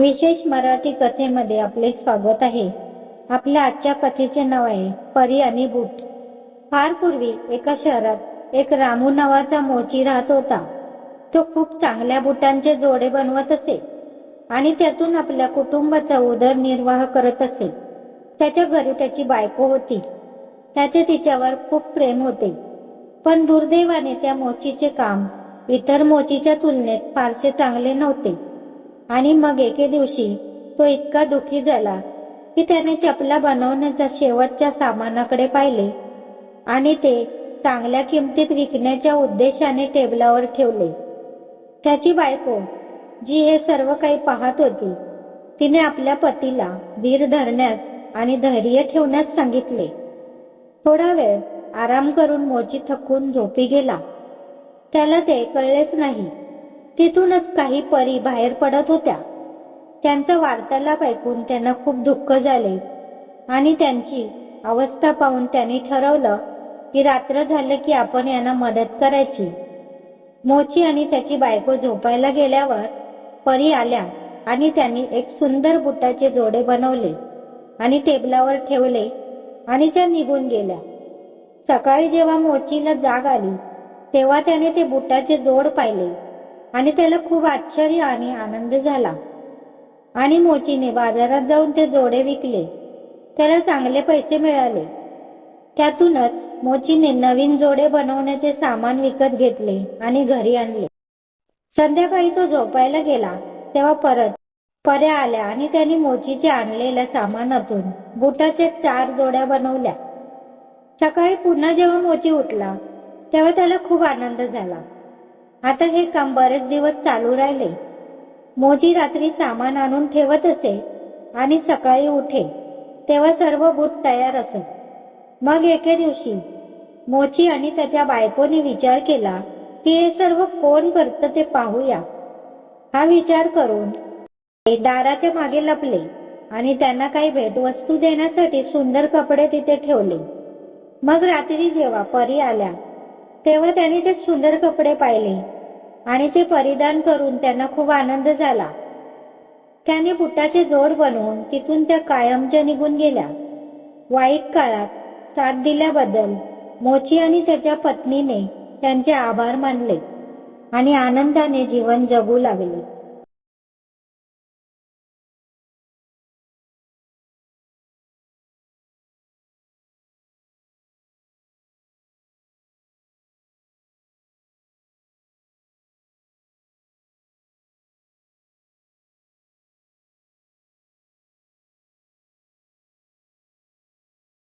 विशेष मराठी कथेमध्ये आपले स्वागत आहे. आपल्या आजच्या कथेचे नाव आहे परी आणि बूट. फार पूर्वी एका शहरात एक रामू नावाचा मोची राहत होता. तो खूप चांगल्या बुटांचे जोडे बनवत असे आणि त्यातून आपल्या कुटुंबाचा उदरनिर्वाह करत असे. त्याच्या घरी त्याची बायको होती. त्याचे तिच्यावर खूप प्रेम होते. पण दुर्दैवाने त्या मोचीचे काम इतर मोचीच्या तुलनेत फारसे चांगले नव्हते. आणि मग एके दिवशी तो इतका दुःखी झाला की त्याने चपला बनवण्याच्या शेवटच्या सामानाकडे पाहिले आणि ते चांगल्या किमतीत विकण्याच्या उद्देशाने टेबलावर ठेवले. त्याची बायको जी हे सर्व काही पाहत होती तिने आपल्या पतीला धीर धरण्यास आणि धैर्य ठेवण्यास सांगितले. थोडा वेळ आराम करून मोची थकून झोपी गेला. त्याला ते कळलेच नाही तिथूनच काही परी बाहेर पडत होत्या. त्यांचा वार्तालाप ऐकून त्यांना खूप दुःख झाले आणि त्यांची अवस्था पाहून त्यांनी ठरवलं की रात्र झालं की आपण यांना मदत करायची. मोची आणि त्याची बायको झोपायला गेल्यावर परी आल्या आणि त्यांनी एक सुंदर बुटाचे जोडे बनवले आणि टेबलावर ठेवले आणि त्या निघून गेल्या. सकाळी जेव्हा मोचीला जाग आली तेव्हा त्याने ते बुटाचे जोड पाहिले. आणि त्याला खूप आश्चर्य आणि आनंद झाला. आणि मोचीने बाजारात जाऊन ते जोडे विकले. त्याला चांगले पैसे मिळाले. त्यातूनच मोचीने नवीन जोडे बनवण्याचे सामान विकत घेतले आणि घरी आणले. संध्याकाळी तो झोपायला गेला. तेव्हा परत पर्या आल्या आणि त्यांनी मोचीचे आणलेल्या सामानातून बुटाचे चार जोड्या बनवल्या. सकाळी पुन्हा जेव्हा मोची उठला तेव्हा त्याला खूप आनंद झाला. आता हे काम बरेच दिवस चालू राहिले. मोजी रात्री सामान आणून ठेवत असे आणि सकाळी उठे तेव्हा सर्व बूट तयार असत मग एके दिवशी मोची आणि त्याच्या बायकोने विचार केला की हे सर्व कोण करतं ते पाहूया. हा विचार करून दाराच्या मागे लपले आणि त्यांना काही भेटवस्तू देण्यासाठी सुंदर कपडे तिथे ठेवले. मग रात्री जेव्हा परी आल्या तेव्हा त्यांनी ते सुंदर कपडे पाहिले. आणि ते परिधान करून त्यांना खूप आनंद झाला. त्याने बुटाचे जोड बनवून तिथून त्या कायमच्या निघून गेल्या. वाईट काळात साथ दिल्याबद्दल मोची आणि त्याच्या पत्नीने त्यांचे आभार मानले आणि आनंदाने जीवन जगू लागले.